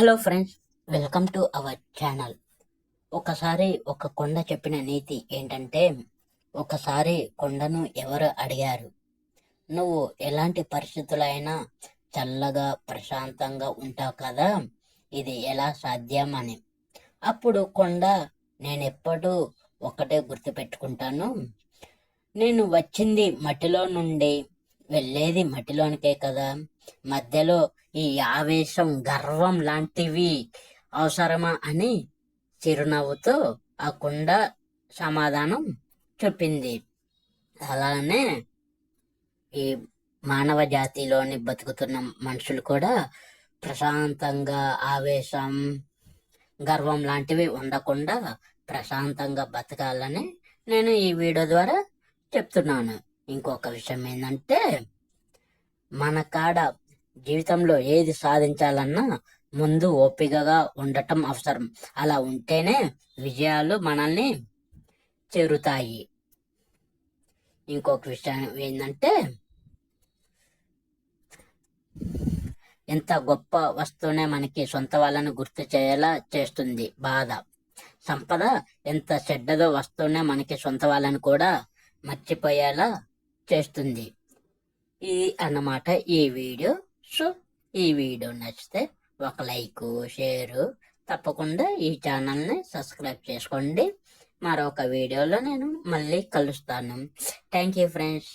Hello friends welcome to our channel. ఒకసారి ఒక కొండ చెప్పిన నీతి ఏంటంటే ఒకసారి కొండను ఎవరు అడిగారు? నువ్వు ఎలాంటి పరిస్థితులైనా చల్లగా ప్రశాంతంగా ఉంటావు కదా ఇది ఎలా సాధ్యం అని. అప్పుడు కొండ నేను ఎప్పుడూ ఒకటే గుర్తుపెట్టుకుంటాను. నేను వచ్చింది మట్టిలో నుండి వెళ్ళేది మట్టిలోనికే కదా. మధ్యలో ఈ ఆవేశం గర్వం లాంటివి అవసరమా అని చిరునవ్వుతో ఆ కుండ సమాధానం చెప్పింది. అలానే ఈ మానవ జాతిలోని బతుకుతున్న మనుషులు కూడా ప్రశాంతంగా ఆవేశం గర్వం లాంటివి ఉండకుండా ప్రశాంతంగా బతకాలని నేను ఈ వీడియో ద్వారా చెప్తున్నాను. ఇంకొక విషయం ఏంటంటే మన కాడ జీవితంలో ఏది సాధించాలన్నా ముందు ఓపికగా ఉండటం అవసరం. అలా ఉంటేనే విజయాలు మనల్ని చేరుతాయి. ఇంకొక విషయం ఏంటంటే ఎంత గొప్ప వస్తువునే మనకి సొంత వాళ్ళని గుర్తు చేయేలా చేస్తుంది బాధ. సంపద ఎంత చెడ్డదో వస్తువునే మనకి సొంత వాళ్ళని కూడా మర్చిపోయేలా చేస్తుంది. ఇది అన్నమాట ఈ వీడియో. సో ఈ వీడియో నచ్చితే ఒక లైక్ షేరు తప్పకుండా ఈ ఛానల్ని సబ్స్క్రైబ్ చేసుకోండి. మరొక వీడియోలో నేను మళ్ళీ కలుస్తాను. Thank you friends.